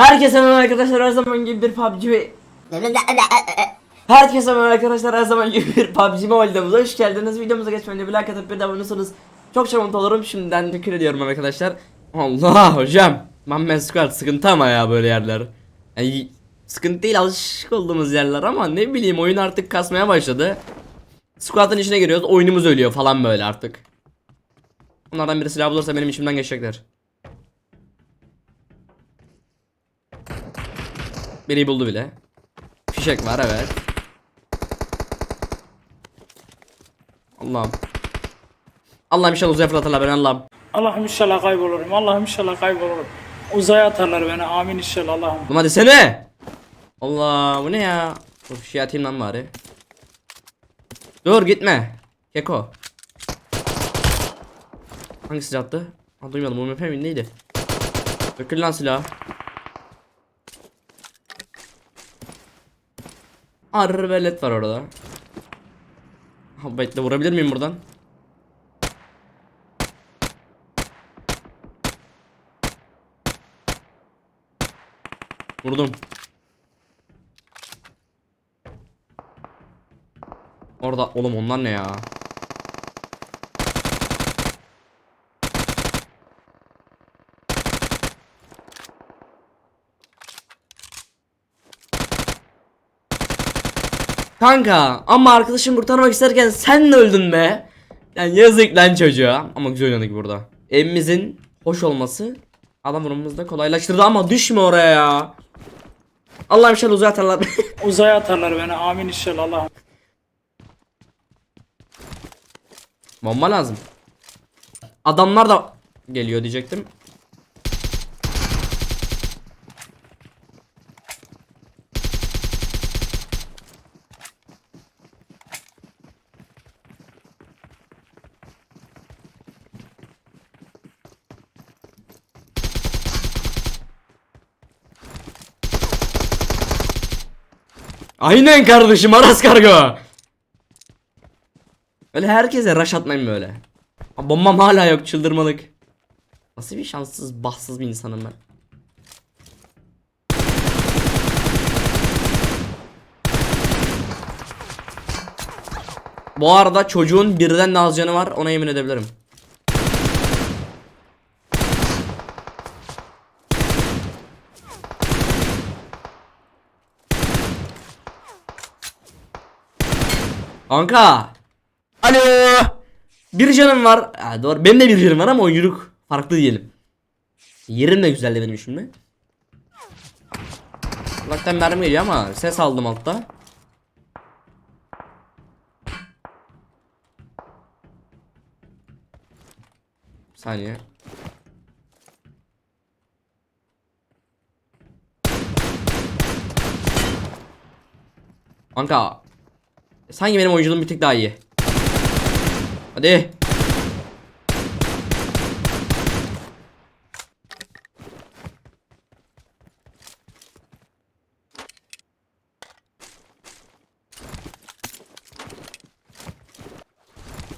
Herkese merhaba arkadaşlar her zaman gibi bir PUBG Herkese merhaba arkadaşlar her zaman gibi bir PUBG Mobile'de hoş geldiniz. Videomuza geçmeden bir like atıp bir de abone olursanız çok çok mutlu olurum. Şimdiden teşekkür ediyorum arkadaşlar. Allah hocam. Mamme Squad sıkıntı ama ya böyle yerler. Yani sıkıntı değil alışık olduğumuz yerler ama ne bileyim oyun artık kasmaya başladı. Squad'ın içine giriyoruz oyunumuz ölüyor falan böyle artık. Onlardan biri silah bulursa benim içimden geçecekler. Beni buldu bile. Fişek var evet. Allah'ım. Allah'ım inşallah uzaya fırlatırlar beni Allah'ım. Allah'ım inşallah kaybolurum. Allah'ım inşallah kaybolurum. Uzaya atarlar beni. Amin inşallah Allah'ım. Oğlum hadi sene. Allah bu ne ya? Bir şey atayım lan bari. Dur gitme. Keko. Hangi silah attı? Ha duymadım bu MP mi neydi? Dökül lan silah. Arbelet var orada. Ha bekle vurabilir miyim buradan? Vurdum. Orada oğlum onlar ne ya? Kanka ama arkadaşım kurtarmak isterken sen de öldün be. Yani yazık lan çocuğa. Ama güzel oynadık burada. Evimizin hoş olması adam vurumumuzda kolaylaştırdı ama düşme oraya ya. Allah'ım inşallah uzay atarlar. Uzaya atarlar beni. Amin inşallah Allah'ım. Bomba lazım. Adamlar da geliyor diyecektim. Aynen kardeşim Aras Kargo. Öyle herkese rush atmayın böyle. Bombam hala yok çıldırmalık. Nasıl bir şanssız bahtsız bir insanım ben. Bu arada çocuğun birden de az canı var ona yemin edebilirim. Kanka. Alo. Bir canım var. Ha, doğru. Benim de bir canım var ama oyunculuk farklı diyelim. Yerim de güzeldi benim şimdi. Kulaktan mermi geliyor ama ses aldım altta. Saniye. Kanka. Sanki benim oyunculuğum bir tık daha iyi. Hadi.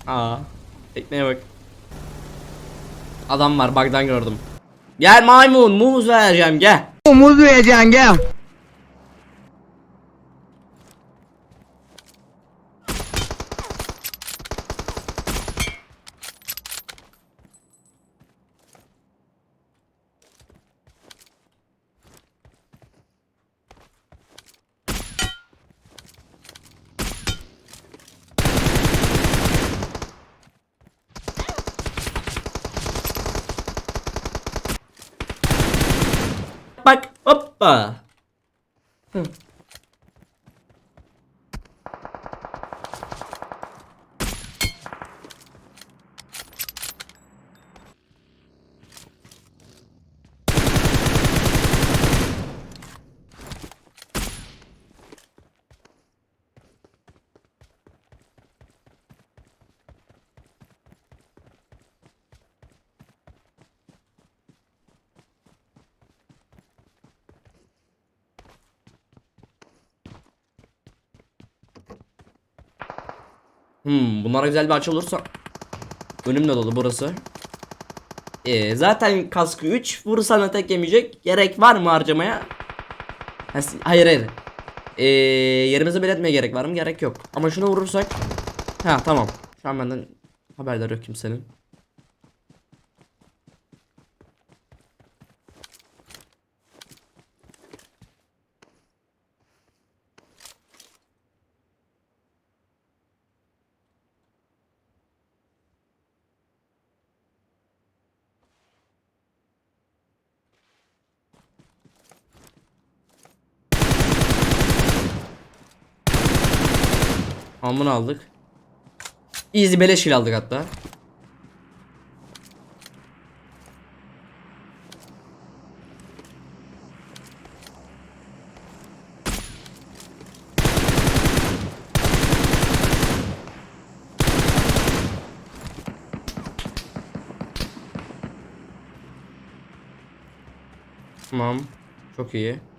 Aa, tekneye bak. Adam var bug'dan gördüm. Gel maymun muz vereceğim gel. Muz vereceksin gel. Bak hoppa. Hı. Hmm, bunlara güzel bir açı olursa önümde dolu burası. Ee, zaten kaskı 3 vursana tek yemeyecek. Gerek var mı harcamaya? Hayır hayır. Ee, yerimizi belirtmeye gerek var mı? Gerek yok. Ama şunu vurursak. Ha tamam. Şu an benden haberler yok kimsenin. Bunu aldık. Easy beleş kill aldık hatta. Tamam. Çok iyi.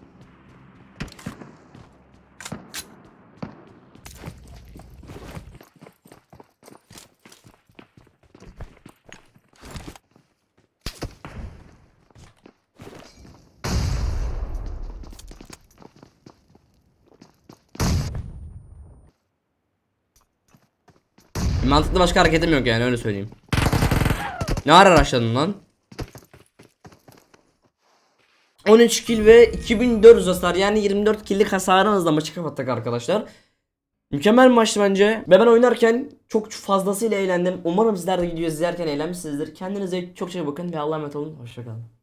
Mantıklı başka hareketim yok yani öyle söyleyeyim. Ne ara araçladın lan? 13 kill ve 2400 hasar yani 24 kill'lik hasarımızla maçı kapattık arkadaşlar. Mükemmel bir maçtı bence. Ve ben oynarken çok fazlasıyla eğlendim. Umarım sizler de videoyu izlerken eğlenmişsinizdir. Kendinize çok çok bakın ve Allah'a emanet olun. Hoşçakalın.